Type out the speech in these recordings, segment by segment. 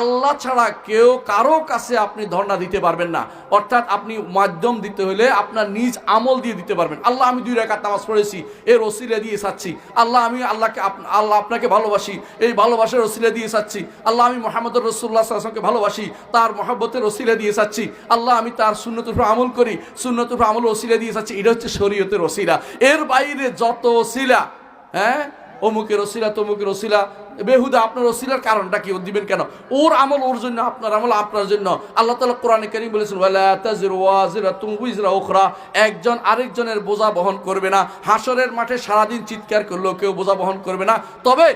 আল্লাহ ছাড়া কেউ কারও কাছে আপনি ধর্ণা দিতে পারবেন না। অর্থাৎ আপনি মাধ্যম দিতে হলে আপনার নিজ আমল দিয়ে দিতে পারবেন। আল্লাহ, আমি দুই রেখাত নামাজ পড়েছি, এর ওসিলা দিয়ে চাচ্ছি আল্লাহ, আমি আল্লাহকে আল্লাহ আপনাকে ভালোবাসি, এই ভালোবাসার ওসিলা দিয়ে চাচ্ছি আল্লাহ, আমি মোহাম্মদ রসুল্লাহ আসলামকে ভালোবাসি, তার মহাব্বতের ওসিলা দিয়ে চাচ্ছি আল্লাহ, আমি তার শূন্যত উপর আমল করি শূন্যত উপর আমল ওসিলা দিয়ে চাচ্ছি এটা হচ্ছে শরীয়তের ওসিলা। এর বাইরে যত ওসিলা হ্যাঁ অমুকের রসিলা তমুকের রসিলা। বেহুদা, আপনার রসিলার কারণটা কি? দিবেন কেন? ওর আমল ওর জন্য, আপনার আমল আপনার জন্য। আল্লাহ তালা কোরআনে করিম বলেছেন উইজরা একজন আরেকজনের বোঝা বহন করবে না। হাসরের মাঠে সারাদিন চিৎকার করলেও কেউ বোঝা বহন করবে না। তবে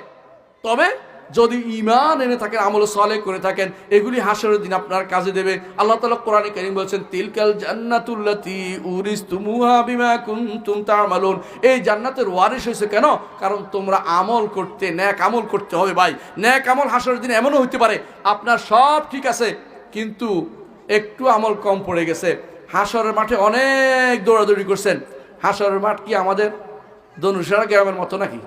তবে যদি ইমান এনে থাকেন, আমল সালে করে থাকেন, এগুলি হাসরের দিন আপনার কাজে দেবে। আল্লাহ তালা কোরআনে কারিম বলছেন, তিলকাল জান্নাতুল্লাতি কুনতুম তা'মালুন। এই জান্নাতের ওয়ারিশ হয়েছে কেন? কারণ তোমরা আমল করতে, ন্যাক আমল করতে হবে ভাই। ন্যাক আমল হাসরের দিন এমনও হইতে পারে, আপনার সব ঠিক আছে, কিন্তু একটু আমল কম পড়ে গেছে। হাসরের মাঠে অনেক দৌড়াদৌড়ি করছেন। হাসরের মাঠ কি আমাদের দনুসারা গ্রামের মতো নাকি?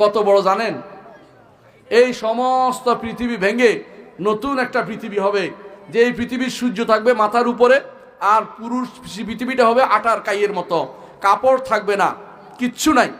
কত বড় জানেন? এই সমস্ত পৃথিবী ভেঙে নতুন একটা পৃথিবী হবে। যে এই পৃথিবীর সূর্য থাকবে মাথার উপরে, আর পুরুষ পৃথিবীটা হবে আটার কাইয়ের মতো। কাপড় থাকবে না, কিচ্ছু নাই।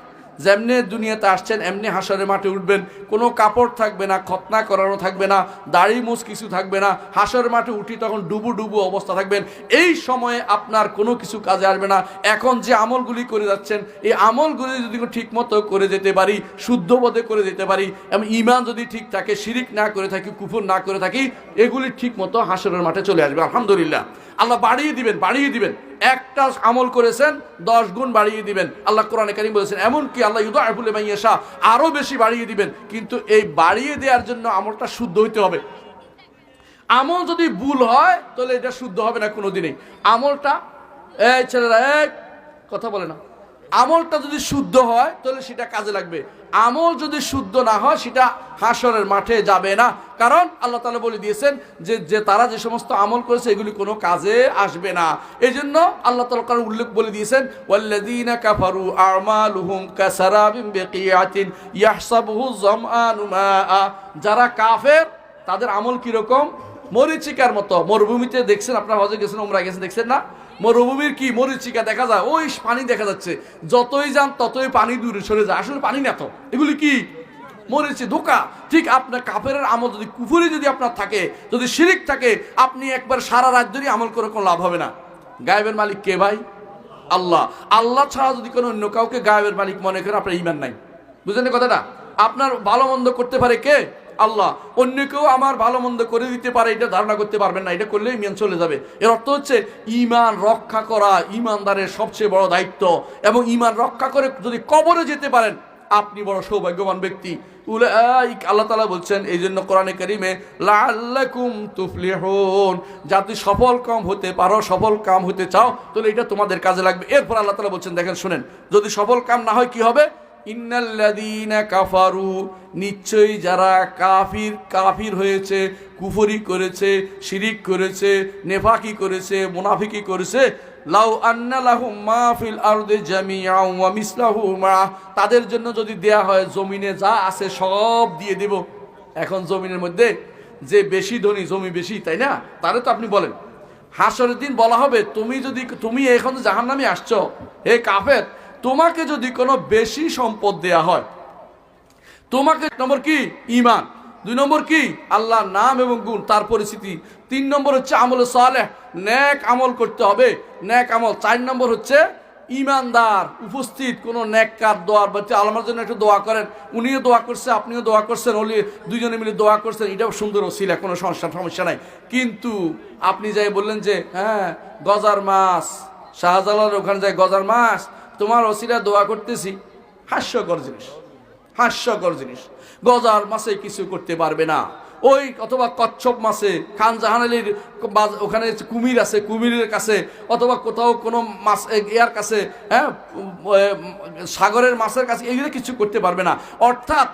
যেমনি দুনিয়াতে আসছেন, এমনি হাসরের মাঠে উঠবেন। কোনো কাপড় থাকবে না খতনা করানো থাকবে না, দাড়ি মুছ কিছু থাকবে না, হাসরের মাঠে উঠি তখন ডুবু ডুবু অবস্থা থাকবেন। এই সময়ে আপনার কোনো কিছু কাজে আসবে না। এখন যে আমলগুলি করে যাচ্ছেন, এই আমলগুলি যদি ঠিক মতো করে যেতে পারি, শুদ্ধ বোধে করে যেতে পারি, এবং ইমান যদি ঠিক থাকে, শিরিক না করে থাকি, কুফুর না করে থাকি, এগুলি ঠিক মতো হাসরের মাঠে চলে আসবে। আলহামদুলিল্লাহ। আল্লাহ বাড়িয়ে দিবেন বাড়িয়ে দিবেন। একটা আমল করেছেন, দশ গুণ বাড়িয়ে দিবেন। আল্লাহ কোরআনে কারিম বলেছেন, এমনকি আল্লাহ ইউদা আবুল মাইয়াশা আরও বেশি বাড়িয়ে দিবেন। কিন্তু এই বাড়িয়ে দেওয়ার জন্য আমলটা শুদ্ধ হইতে হবে। আমল যদি ভুল হয়, তাহলে এটা শুদ্ধ হবে না কোনো দিনেই আমলটা, এই ছেলেরা এক কথা বলে না। আমলটা যদি শুদ্ধ হয়, তাহলে সেটা কাজে লাগবে। আমল যদি শুদ্ধ না হয়, সেটা হাসরের মাঠে যাবে না। কারণ আল্লাহ তালা বলে দিয়েছেন যে যে তারা যে সমস্ত আমল করেছে, এগুলি কোনো কাজে আসবে না। এই জন্য আল্লাহ তালা কারণ উল্লেখ বলে দিয়েছেন কাফারু যারা কাফের, তাদের আমল কীরকম? মরিচিকার মতো। মরুভূমিতে দেখছেন, আপনার হজে গেছেন ওমরা গেছেন, দেখছেন না? মরুভূমির কি? মরিচিকা দেখা যায়। ওই পানি দেখা যাচ্ছে। যতই যান, ততই পানি দূরে সরে যায়। আসলে পানি না তো। এগুলি কি? মরেছে ধোকা। ঠিক আপনার কাপের আমল যদি কুফুরি যদি আপনার থাকে, যদি শিরিক থাকে, আপনি একবার সারা রাত ধরে আমল করে কোনো লাভ হবে না। গায়েবের মালিক কে ভাই? আল্লাহ। আল্লাহ ছাড়া যদি কোনো অন্য কাউকে গায়েবের মালিক মনে করেন, আপনার ইমান নাই। বুঝলেন কথাটা? আপনার ভালো মন্দ করতে পারে কে? আল্লাহ, অন্য কেউ আমার ভালো মন্দ করে দিতে পারে, এটা ধারণা করতে পারবেন না, এটা করলে ইমান চলে যাবে। এর অর্থ হচ্ছে ইমান রক্ষা করা ইমানদারের সবচেয়ে বড় দায়িত্ব। এবং ইমান রক্ষা করে যদি কবরে যেতে পারেন, আপনি বড় সৌভাগ্যবান ব্যক্তি। আল্লাহ তালা বলছেন এই জন্য কোরআনে কারিমে লাল্লাকুম তুফলিহুন। যাতে সফল কাম হতে পারো, সফল কাম হতে চাও, তাহলে এটা তোমাদের কাজে লাগবে। এরপর আল্লাহ তালা বলছেন, দেখেন, শুনেন, যদি সফল কাম না হয় কি হবে? ইন্নাল্লাযীনা কাফারু, নিশ্চয়ই যারা কাফির কাফির হয়েছে, কুফরি করেছে, শিরিক করেছে, নেফাকি করেছে, মুনাফিকি করেছে, লাউ আন্না লাহুম মা তাদের জন্য যদি দেয়া হয়, জমিনে যা আছে সব দিয়ে দেব। এখন জমিনের মধ্যে যে বেশি ধনী, জমি বেশি, তাই না? তারে তো আপনি বলেন। হাসরের দিন বলা হবে, তুমি যদি, তুমি এখন জাহান্নামে আসছো, হে কাফের তোমাকে যদি কোনো বেশি সম্পদ দেয়া হয়, তোমাকে নম্বর কি? ইমান দুই নম্বর কি? আল্লাহর নাম এবং গুণ, তার পরিস্থিতি। তিন নম্বর হচ্ছে আমল সালেহ ন্যাক আমল করতে হবে। ন্যাক আমল। চার নম্বর হচ্ছে ইমানদার উপস্থিত। কোনো ন্যাককার দোয়ার বাচ্চা আলমার জন্য একটু দোয়া করেন। উনিও দোয়া করছে, আপনিও দোয়া করছেন হলি দুজনে মিলে দোয়া করছেন। এটাও সুন্দর ওসিলা, কোনো সমস্যা সমস্যা নাই। কিন্তু আপনি যাই বললেন যে হ্যাঁ গজার মাছ, শাহজালালের ওখানে যাই গজার মাছ তোমার অসিরা দোয়া করতেছি। হাস্যকর জিনিস। হাস্যকর জিনিস। গজার মাসে কিছু করতে পারবে না। ওই অথবা কচ্ছপ মাসে খান জাহান আলীর ওখানে কুমির আছে, কুমিরের কাছে, অথবা কোথাও কোনো মাছ ইয়ার কাছে হ্যাঁ সাগরের মাছের কাছে, এগুলো কিছু করতে পারবে না। অর্থাৎ